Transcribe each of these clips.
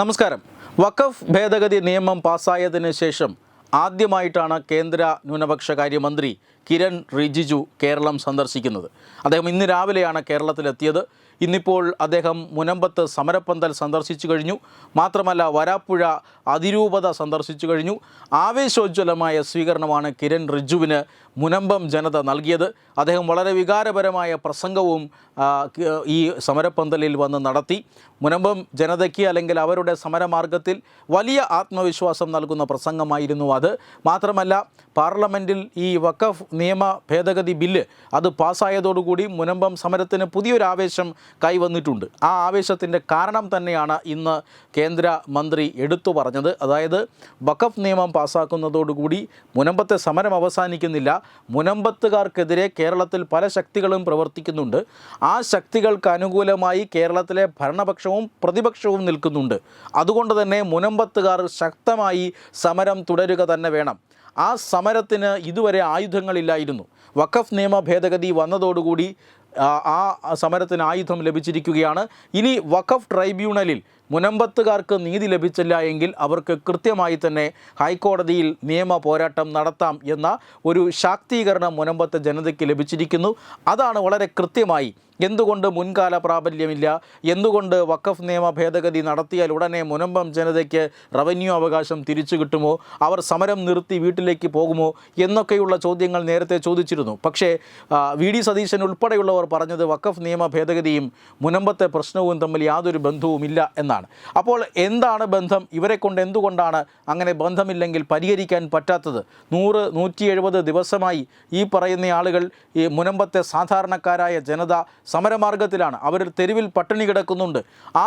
നമസ്കാരം. വഖഫ് ഭേദഗതി നിയമം പാസ്സായതിനു ശേഷം ആദ്യമായിട്ടാണ് കേന്ദ്ര ന്യൂനപക്ഷ കാര്യമന്ത്രി കിരൺ റിജിജു കേരളം സന്ദർശിക്കുന്നത്. അദ്ദേഹം ഇന്ന് രാവിലെയാണ് കേരളത്തിലെത്തിയത്. ഇന്നിപ്പോൾ അദ്ദേഹം മുനമ്പത്ത് സമരപ്പന്തൽ സന്ദർശിച്ചു കഴിഞ്ഞു. മാത്രമല്ല വരാപ്പുഴ അതിരൂപത സന്ദർശിച്ചു കഴിഞ്ഞു. ആവേശോജ്വലമായ സ്വീകരണമാണ് കിരൺ റിജുവിന് മുനമ്പം ജനത നൽകിയത്. അദ്ദേഹം വളരെ വികാരപരമായ പ്രസംഗവും ഈ സമരപ്പന്തലിൽ വന്ന് നടത്തി. മുനമ്പം ജനതയ്ക്ക് അല്ലെങ്കിൽ അവരുടെ സമരമാർഗത്തിൽ വലിയ ആത്മവിശ്വാസം നൽകുന്ന പ്രസംഗമായിരുന്നു അത്. മാത്രമല്ല പാർലമെന്റിൽ ഈ വഖഫ് നിയമ ഭേദഗതി ബില്ല് അത് പാസ്സായതോടുകൂടി മുനമ്പം സമരത്തിന് പുതിയൊരു ആവേശം കൈവന്നിട്ടുണ്ട്. ആ ആവേശത്തിന്റെ കാരണം തന്നെയാണ് ഇന്ന് കേന്ദ്ര മന്ത്രി എടുത്തു പറഞ്ഞത്. അതായത് വഖഫ് നിയമം പാസ്സാക്കുന്നതോടുകൂടി മുനമ്പത്തെ സമരം അവസാനിക്കുന്നില്ല. മുനമ്പത്തുകാർക്കെതിരെ കേരളത്തിൽ പല ശക്തികളും പ്രവർത്തിക്കുന്നുണ്ട്. ആ ശക്തികൾക്ക് അനുകൂലമായി കേരളത്തിലെ ഭരണപക്ഷവും പ്രതിപക്ഷവും നിൽക്കുന്നുണ്ട്. അതുകൊണ്ട് തന്നെ മുനമ്പത്തുകാർ ശക്തമായി സമരം തുടരുക തന്നെ വേണം. ആ സമരത്തിന് ഇതുവരെ ആയുധങ്ങളില്ലായിരുന്നു. വഖഫ് നിയമ ഭേദഗതി വന്നതോടുകൂടി ആ സമരത്തിന് ആയുധം ലഭിച്ചിരിക്കുകയാണ്. ഇനി വഖഫ് ട്രൈബ്യൂണലിൽ മുനമ്പത്തുകാർക്ക് നീതി ലഭിച്ചില്ല എങ്കിൽ അവർക്ക് കൃത്യമായി തന്നെ ഹൈക്കോടതിയിൽ നിയമ പോരാട്ടം നടത്താം എന്ന ഒരു ശാക്തീകരണം മുനമ്പത്തെ ജനതയ്ക്ക് ലഭിച്ചിരിക്കുന്നു. അതാണ് വളരെ കൃത്യമായി എന്തുകൊണ്ട് മുൻകാല പ്രാബല്യമില്ല? എന്തുകൊണ്ട് വഖഫ് നിയമ ഭേദഗതി നടത്തിയാൽ ഉടനെ മുനമ്പം ജനതയ്ക്ക് റവന്യൂ അവകാശം തിരിച്ചു കിട്ടുമോ? അവർ സമരം നിർത്തി വീട്ടിലേക്ക് പോകുമോ? എന്നൊക്കെയുള്ള ചോദ്യങ്ങൾ നേരത്തെ ചോദിച്ചിരുന്നു. പക്ഷേ വി. ഡി. സതീശൻ ഉൾപ്പെടെയുള്ളവർ പറഞ്ഞത് വഖഫ് നിയമ ഭേദഗതിയും മുനമ്പത്തെ പ്രശ്നവും തമ്മിൽ യാതൊരു ബന്ധവുമില്ല എന്നാണ്. അപ്പോൾ എന്താണ് ബന്ധം? ഇവരെ കൊണ്ട് എന്തുകൊണ്ടാണ് അങ്ങനെ ബന്ധമില്ലെങ്കിൽ പരിഹരിക്കാൻ പറ്റാത്തത്? നൂറ് നൂറ്റി ദിവസമായി ഈ പറയുന്ന ആളുകൾ ഈ മുനമ്പത്തെ സാധാരണക്കാരായ ജനത സമരമാർഗത്തിലാണ്. അവർ തെരുവിൽ പട്ടിണി കിടക്കുന്നുണ്ട്. ആ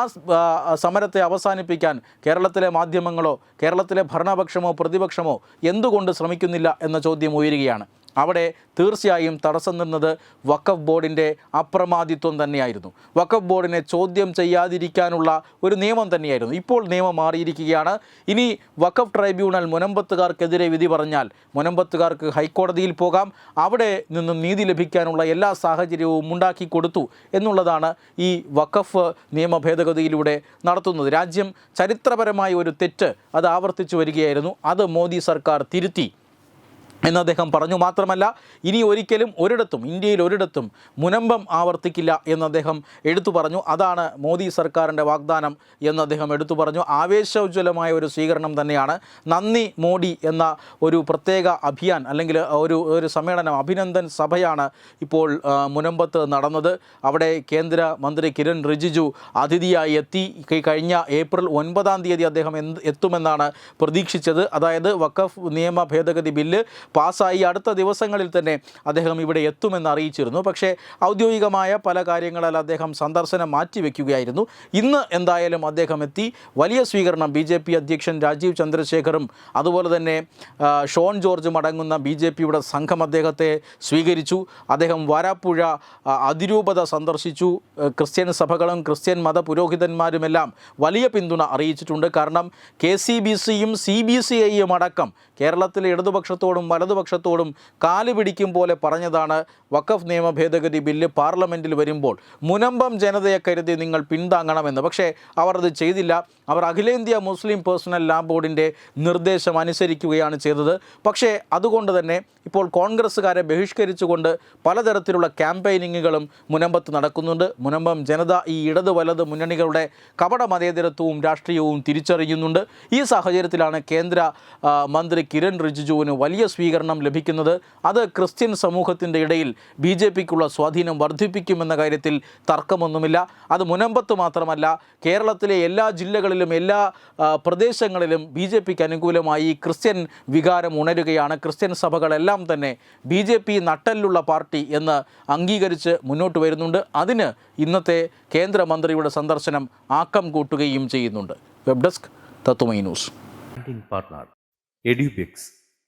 സമരത്തെ അവസാനിപ്പിക്കാൻ കേരളത്തിലെ മാധ്യമങ്ങളോ കേരളത്തിലെ ഭരണപക്ഷമോ പ്രതിപക്ഷമോ എന്തുകൊണ്ട് ശ്രമിക്കുന്നില്ല എന്ന ചോദ്യം ഉയരുകയാണ്. അവിടെ തീർച്ചയായും തടസ്സം നിന്നത് വഖഫ് ബോർഡിന്റെ അപ്രമാദിത്വം തന്നെയായിരുന്നു. വഖഫ് ബോർഡിനെ ചോദ്യം ചെയ്യാതിരിക്കാനുള്ള ഒരു നിയമം തന്നെയായിരുന്നു. ഇപ്പോൾ നിയമം മാറിയിരിക്കുകയാണ്. ഇനി വഖഫ് ട്രൈബ്യൂണൽ മുനമ്പത്തുകാർക്കെതിരെ വിധി പറഞ്ഞാൽ മുനമ്പത്തുകാർക്ക് ഹൈക്കോടതിയിൽ പോകാം. അവിടെ നിന്നും നീതി ലഭിക്കാനുള്ള എല്ലാ സാഹചര്യവും ഉണ്ടാക്കി കൊടുത്തു എന്നുള്ളതാണ് ഈ വഖഫ് നിയമ ഭേദഗതിയിലൂടെ നടത്തുന്നത്. രാജ്യം ചരിത്രപരമായ ഒരു തെറ്റ് അത് ആവർത്തിച്ചു വരികയായിരുന്നു. അത് മോദി സർക്കാർ തിരുത്തി. എന്ന് അദ്ദേഹം പറഞ്ഞു. മാത്രമല്ല ഇനി ഒരിക്കലും ഒരിടത്തും ഇന്ത്യയിൽ ഒരിടത്തും മുനമ്പം ആവർത്തിക്കില്ല എന്ന് അദ്ദേഹം എടുത്തു പറഞ്ഞു. അതാണ് മോദി സർക്കാരിന്റെ വാഗ്ദാനം എന്ന് അദ്ദേഹം എടുത്തു പറഞ്ഞു. ആവേശോജ്വലമായ ഒരു സ്വീകരണം തന്നെയാണ് നന്ദി മോഡി എന്ന ഒരു പ്രത്യേക അഭിയാൻ അല്ലെങ്കിൽ ഒരു ഒരു സമ്മേളനം അഭിനന്ദൻ സഭയാണ് ഇപ്പോൾ മുനമ്പത്ത് നടന്നത്. അവിടെ കേന്ദ്രമന്ത്രി കിരൺ റിജിജു അതിഥിയായി എത്തി. കഴിഞ്ഞ ഏപ്രിൽ ഒൻപതാം തീയതി അദ്ദേഹം എത്തുമെന്നാണ് പ്രതീക്ഷിച്ചത്. അതായത് വക്കഫ് നിയമ ഭേദഗതി ബില്ല് പാസ്സായി അടുത്ത ദിവസങ്ങളിൽ തന്നെ അദ്ദേഹം ഇവിടെ എത്തുമെന്ന് അറിയിച്ചിരുന്നു. പക്ഷേ ഔദ്യോഗികമായ പല കാര്യങ്ങളാൽ അദ്ദേഹം സന്ദർശനം മാറ്റിവെക്കുകയായിരുന്നു. ഇന്ന് എന്തായാലും അദ്ദേഹം എത്തി. വലിയ സ്വീകരണം ബി ജെ പി അധ്യക്ഷൻ രാജീവ് ചന്ദ്രശേഖറും അതുപോലെ തന്നെ ഷോൺ ജോർജും അടങ്ങുന്ന ബി ജെ പിയുടെ സംഘം അദ്ദേഹത്തെ സ്വീകരിച്ചു. അദ്ദേഹം വാരാപ്പുഴ അതിരൂപത സന്ദർശിച്ചു. ക്രിസ്ത്യൻ സഭകളും ക്രിസ്ത്യൻ മത പുരോഹിതന്മാരുമെല്ലാം വലിയ പിന്തുണ അറിയിച്ചിട്ടുണ്ട്. കാരണം കെ സി ബി സിയും സി ബി സി ഐയും അടക്കം കേരളത്തിലെ ഇടതുപക്ഷത്തോടും വലതുപക്ഷത്തോടും കാൽ പിടിക്കും പോലെ പറഞ്ഞതാണ് വഖഫ് നിയമ ഭേദഗതി ബില്ല് പാർലമെന്റിൽ വരുമ്പോൾ. മുനമ്പം ജനതയെ കരുതി നിങ്ങൾ പിന്താങ്ങണമെന്ന്. പക്ഷേ അവർ അത് ചെയ്തില്ല. അവർ അഖിലേന്ത്യാ മുസ്ലിം പേഴ്സണൽ ലാ ബോർഡിന്റെ നിർദ്ദേശം അനുസരിക്കുകയാണ് ചെയ്തത്. പക്ഷേ അതുകൊണ്ട് തന്നെ ഇപ്പോൾ കോൺഗ്രസ്സുകാരെ ബഹിഷ്കരിച്ചുകൊണ്ട് പലതരത്തിലുള്ള ക്യാമ്പയിനിങ്ങുകളും മുനമ്പത്ത് നടക്കുന്നുണ്ട്. മുനമ്പം ജനത ഈ ഇടത് വലത് മുന്നണികളുടെ കപട മതേതരത്വവും രാഷ്ട്രീയവും തിരിച്ചറിയുന്നുണ്ട്. ഈ സാഹചര്യത്തിലാണ് കേന്ദ്ര മന്ത്രി കിരൺ റിജിജുവിന് വലിയ സ്വീകരണം ലഭിക്കുന്നത് അത് ക്രിസ്ത്യൻ സമൂഹത്തിന്റെ ഇടയിൽ ബി ജെ പിക്കുള്ള സ്വാധീനം വർദ്ധിപ്പിക്കുമെന്ന കാര്യത്തിൽ തർക്കമൊന്നുമില്ല. അത് മുനമ്പത്ത് മാത്രമല്ല കേരളത്തിലെ എല്ലാ ജില്ലകളിലും എല്ലാ പ്രദേശങ്ങളിലും ബി ജെ പിക്ക് അനുകൂലമായി ക്രിസ്ത്യൻ വികാരം ഉണരുകയാണ്. ക്രിസ്ത്യൻ സഭകളെല്ലാം തന്നെ ബി ജെ പി നട്ടലിലുള്ള പാർട്ടി എന്ന് അംഗീകരിച്ച് മുന്നോട്ട് വരുന്നുണ്ട്. അതിന് ഇന്നത്തെ കേന്ദ്രമന്ത്രിയുടെ സന്ദർശനം ആക്കം കൂട്ടുകയും ചെയ്യുന്നുണ്ട്. Web desk Tatwamayi news. Partner partner